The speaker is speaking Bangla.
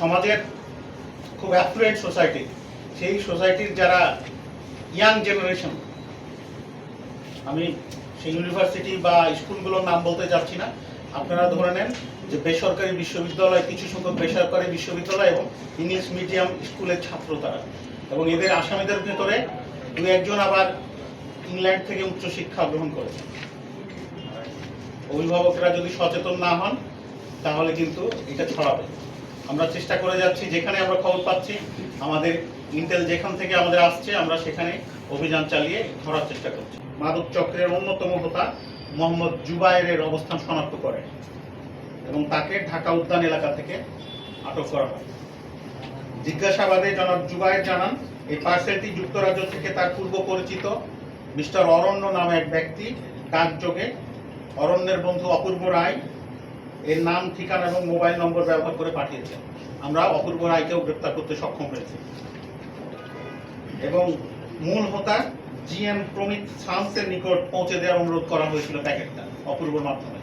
সমাজের খুব অ্যাফ্লুয়েন্ট সোসাইটি সেই সোসাইটির যারা ইয়াং জেনারেশন আমি সেই ইউনিভার্সিটি বা স্কুলগুলোর নাম বলতে যাচ্ছি না, আপনারা ধরে নেন যে বেসরকারি বিশ্ববিদ্যালয়, কিছু সংখ্যক বেসরকারি বিশ্ববিদ্যালয় এবং ইংলিশ মিডিয়াম স্কুলের ছাত্র তারা। এবং এদের আসামিদের ভেতরে দু একজন আবার ইংল্যান্ড থেকে উচ্চশিক্ষা গ্রহণ করেছে। অভিভাবকরা যদি সচেতন না হন, তাহলে কিন্তু এটা ছড়াবে। আমরা চেষ্টা করে যাচ্ছি, যেখানে আমরা খবর পাচ্ছি, আমাদের ইন্টেল যেখান থেকে আমাদের আসছে, আমরা সেখানে অভিযান চালিয়ে ধরার চেষ্টা করছি। মাদক চক্রের অন্যতম হোতা মোহাম্মদ জুবায়ের অবস্থান শনাক্ত করে এবং তাকে ঢাকা উদ্যান এলাকা থেকে আটক করা হয়। জিজ্ঞাসাবাদে জনাব জুবায়ের জানান, এই পার্সেলটি যুক্তরাজ্য থেকে তার পূর্ব পরিচিত মিস্টার অরণ্য নামে এক ব্যক্তি, ডাকযোগে অরণ্যের বন্ধু অপূর্ব রায় এর নাম, ঠিকানা এবং মোবাইল নম্বর ব্যবহার করে পাঠিয়েছে। আমরা অপূর্ব রায়কেও গ্রেপ্তার করতে সক্ষম হয়েছি। এবং মূল হোতা জি এম প্রমিত সামসের নিকট পৌঁছে দেওয়ার অনুরোধ করা হয়েছিল প্যাকেটটা, অপূর্বর মাধ্যমে।